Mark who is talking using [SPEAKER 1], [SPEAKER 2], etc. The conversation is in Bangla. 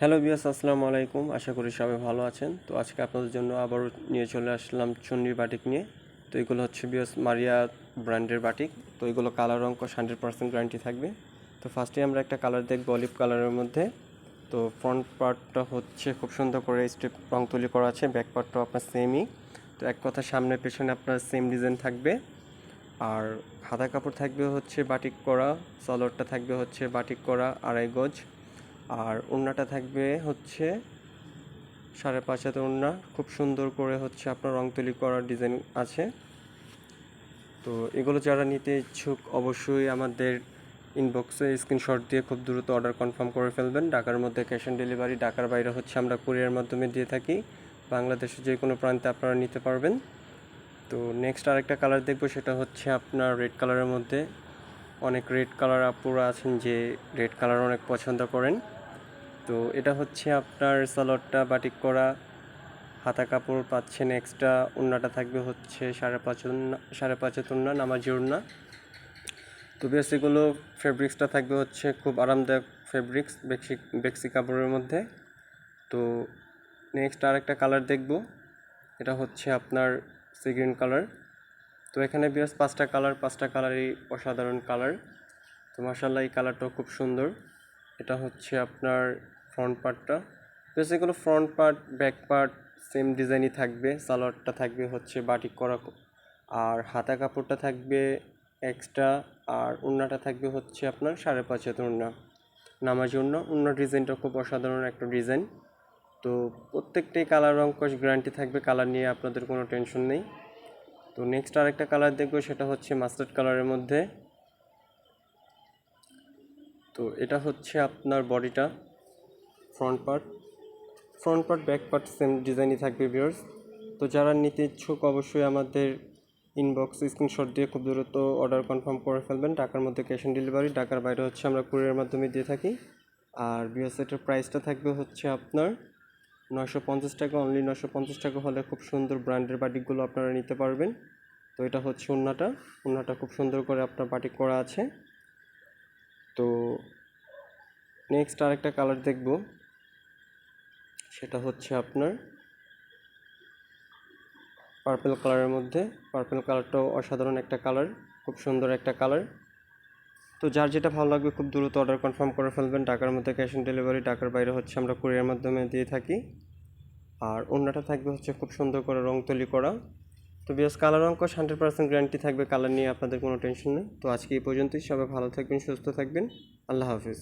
[SPEAKER 1] হ্যালো বিয়াস আসসালামু আলাইকুম। আশা করি সবাই ভালো আছেন। তো আজকে আপনাদের জন্য আবার নিয়ে চলে আসলাম চুন্নির বাটিক নিয়ে। তো এগুলো হচ্ছে বিয়াস মারিয়া ব্র্যান্ডের বাটিক। তো এগুলো কালার অঙ্ক হান্ড্রেড পার্সেন্ট গ্যারান্টি থাকবে। তো ফার্স্টে আমরা একটা কালার দেখব অলিভ কালারের মধ্যে। তো ফ্রন্ট পার্টটা হচ্ছে খুব সুন্দর করে স্টেপ রং তুলি করা আছে ব্যাক পার্টটাও আপনার সেমই তো এক কথা সামনে পেছনে আপনার সেম ডিজাইন থাকবে। আর হাতা কাপড় থাকবে হচ্ছে বাটিক করা সলরটা থাকবে হচ্ছে বাটিক করা, আড়াই গজ। আর ওড়নাটা থাকবে হচ্ছে সাড়ে পাঁচ হাতে ওড়না। খুব সুন্দর করে হচ্ছে আপনার রং তুলি করার ডিজাইন আছে। তো এগুলো যারা নিতে ইচ্ছুক অবশ্যই আমাদের ইনবক্সে স্ক্রিনশট দিয়ে খুব দ্রুত অর্ডার কনফার্ম করে ফেলবেন। ঢাকার মধ্যে ক্যাশ অন ডেলিভারি ঢাকার বাইরে হচ্ছে আমরা কুরিয়ার মাধ্যমে দিয়ে থাকি। বাংলাদেশের যে কোনো প্রান্তে আপনারা নিতে পারবেন। তো নেক্সট আরেকটা কালার দেখব, সেটা হচ্ছে আপনার রেড কালারের মধ্যে। অনেক রেড কালার আপুরা আছেন যে রেড কালার অনেক পছন্দ করেন। তো এটা হচ্ছে আপনার সালোয়ারটা বাটিক করা, হাতা কাপড় পাচ্ছেন এক্সট্রা উন্নাটা থাকবে হচ্ছে সাড়ে পাঁচ উন্না সাড়ে পাঁচ হাত উন্না, নামাজি উন্না। তো বেশ এগুলো ফেব্রিক্সটা থাকবে হচ্ছে খুব আরামদায়ক ফেব্রিক্স বেক্সি বেক্সি কাপড়ের মধ্যে। তো নেক্সট আরেকটা কালার দেখব, এটা হচ্ছে আপনার সি গ্রিন কালার তো এখানে বিয়াস পাঁচটা কালার পাঁচটা কালারই অসাধারণ কালার তো মার্শাল্লাহ এই কালারটাও খুব সুন্দর। এটা হচ্ছে আপনার ফ্রন্ট পার্টটা বেশ এগুলো front part back part same ডিজাইনই থাকবে। সালোয়ারটা থাকবে হচ্ছে বাটিক করা আর হাতা কাপড়টা থাকবে এক্সট্রা আর উন্নাটা থাকবে হচ্ছে আপনার সাড়ে পাঁচ হাতের উন্না। নামার জন্য উন্না ডিজাইনটা খুব অসাধারণ একটা ডিজাইন তো প্রত্যেকটাই কালার রং কস গ্যারান্টি থাকবে কালার নিয়ে আপনাদের কোনো টেনশন নেই। তো নেক্সট আরেকটা কালার দেখব, সেটা হচ্ছে মাস্টার্ড কালারের মধ্যে। তো এটা হচ্ছে আপনার বডিটা front part front part back part same ডিজাইনই থাকবে ভিউয়ার্স তো যারা নিতে ইচ্ছুক অবশ্যই আমাদের ইনবক্স স্ক্রিনশট দিয়ে খুব দ্রুত অর্ডার কনফার্ম করে ফেলবেন। টাকার মধ্যে ক্যাশ অন ডেলিভারি টাকার বাইরে হচ্ছে আমরা কুরিয়ার মাধ্যমে দিয়ে থাকি। আর বিয়ার সেটের প্রাইসটা থাকবে হচ্ছে আপনার নয়শো পঞ্চাশ টাকা। অনলি নয়শো পঞ্চাশ টাকা হলে খুব সুন্দর ব্র্যান্ডের বাটিকগুলো আপনারা নিতে পারবেন। তো এটা হচ্ছে উন্নাটা। উন্নাটা খুব সুন্দর করে আপনার বাটিক করা আছে। তো নেক্সট আরেকটা কালার দেখব। সেটা হচ্ছে আপনার পার্পেল কালারের মধ্যে। পার্পেল কালারটাও অসাধারণ একটা কালার খুব সুন্দর একটা কালার তো যার যেটা ভালো লাগবে খুব দ্রুত অর্ডার কনফার্ম করে ফেলবেন। টাকার মধ্যে ক্যাশ অন ডেলিভারি টাকার বাইরে হচ্ছে আমরা কুরিয়ার মাধ্যমে দিয়ে থাকি। আর অন্যটা থাকবে হচ্ছে খুব সুন্দর করে রং তৈরি করা। তো বিয়াস কালার অঙ্ক হান্ড্রেড পার্সেন্ট গ্যারান্টি থাকবে কালার নিয়ে আপনাদের কোনো টেনশন নেই। তো আজকে এই পর্যন্তই, সবাই ভালো থাকবেন, সুস্থ থাকবেন, আল্লাহ হাফিজ।